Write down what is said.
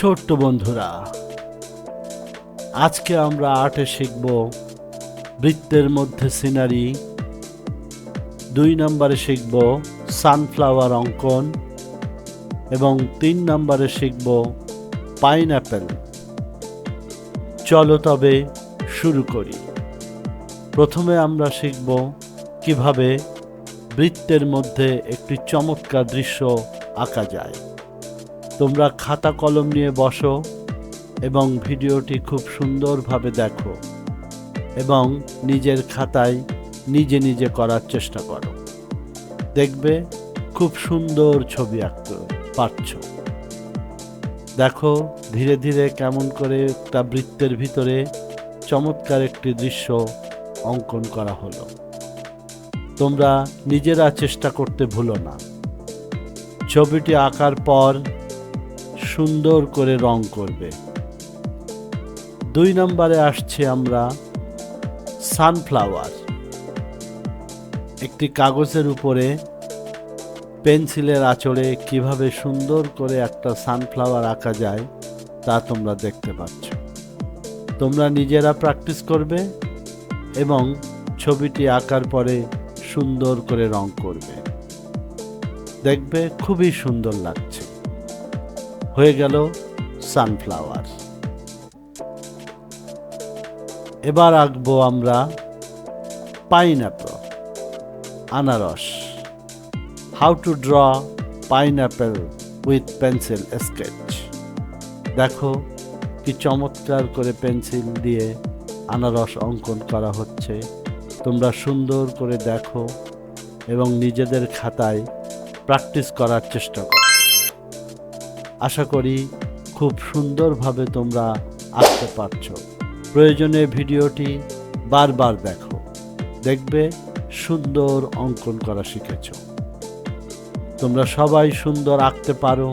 ছোট্ট বন্ধুরা, আজকে আমরা আর্টে শিখব বৃত্তের মধ্যে সিনারি, দুই নম্বরে শিখব সানফ্লাওয়ার অঙ্কন, এবং তিন নম্বরে শিখব পাইনঅ্যাপেল। চলো তবে শুরু করি। প্রথমে আমরা শিখব কীভাবে বৃত্তের মধ্যে একটি চমৎকার দৃশ্য আঁকা যায়। তোমরা খাতা কলম নিয়ে বসো এবং ভিডিওটি খুব সুন্দরভাবে দেখো এবং নিজের খাতায় নিজে নিজে করার চেষ্টা করো। দেখবে খুব সুন্দর ছবি আঁকতে পারছ। দেখো ধীরে ধীরে কেমন করে একটা বৃত্তের ভিতরে চমৎকার একটি দৃশ্য অঙ্কন করা হলো। তোমরা নিজেরা চেষ্টা করতে ভুলো না। ছবিটি আঁকার পর সুন্দর করে রং করবে। দুই নম্বরে আসছে আমরা সানফ্লাওয়ার। একটি কাগজের উপরে পেন্সিলের আঁচড়ে কীভাবে সুন্দর করে একটা সানফ্লাওয়ার আঁকা যায়, তা তোমরা দেখতে পাচ্ছ। তোমরা নিজেরা প্র্যাকটিস করবে এবং ছবিটি আঁকার পরে সুন্দর করে রং করবে। দেখবে খুবই সুন্দর লাগছে। হয়ে গেল সানফ্লাওয়ার। এবার আঁকবো আমরা পাইনঅ্যাপল, আনারস। How to draw pineapple with pencil sketch দেখো কি চমৎকার করে পেন্সিল দিয়ে আনারস অঙ্কন করা হচ্ছে। তোমরা সুন্দর করে দেখো এবং নিজেদের খাতায় প্র্যাকটিস করার চেষ্টা করো। আশা করি খুব সুন্দরভাবে তোমরা আঁকতে পারছ। প্রয়োজনে ভিডিওটি বারবার দেখো। দেখবে সুন্দর অঙ্কন করা শিখেছ। তোমরা সবাই সুন্দর আঁকতে পারো।